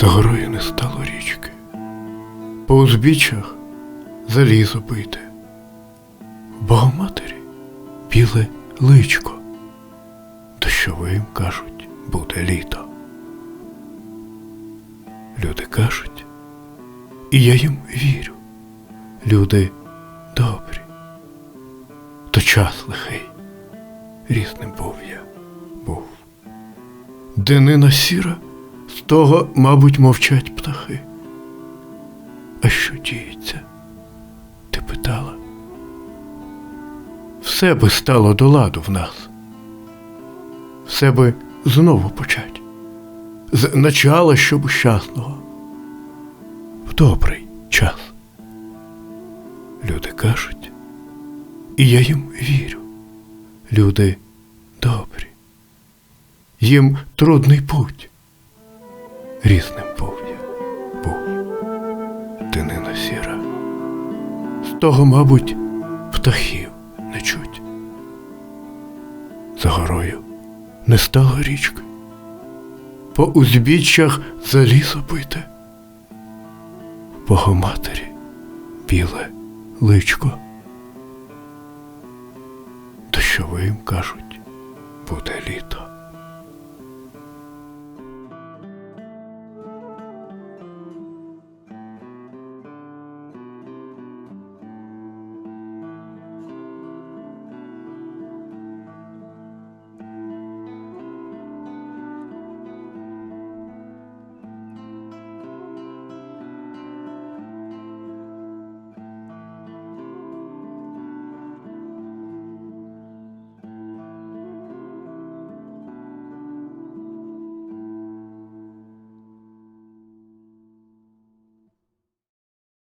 За горою не стало річки, по узбіччях залізо бите, Богоматері біле личко, дощовим, кажуть, буде літо. Люди кажуть, і я їм вірю, люди добрі, то час лихий, різним був я, був. Денина сіра, з того, мабуть, мовчать птахи. А що діється? Ти питала? Все би стало до ладу в нас. Все би знову почать. З начала, щоб щасного. В добрий час. Люди кажуть, і я їм вірю. Люди добрі. Їм трудний путь. Різним був був. Динина сіра. З того, мабуть, птахів не чуть. За горою не стало річки. По узбіччях залізо бите. Богоматері біле личко. Дощовим кажуть, буде літо.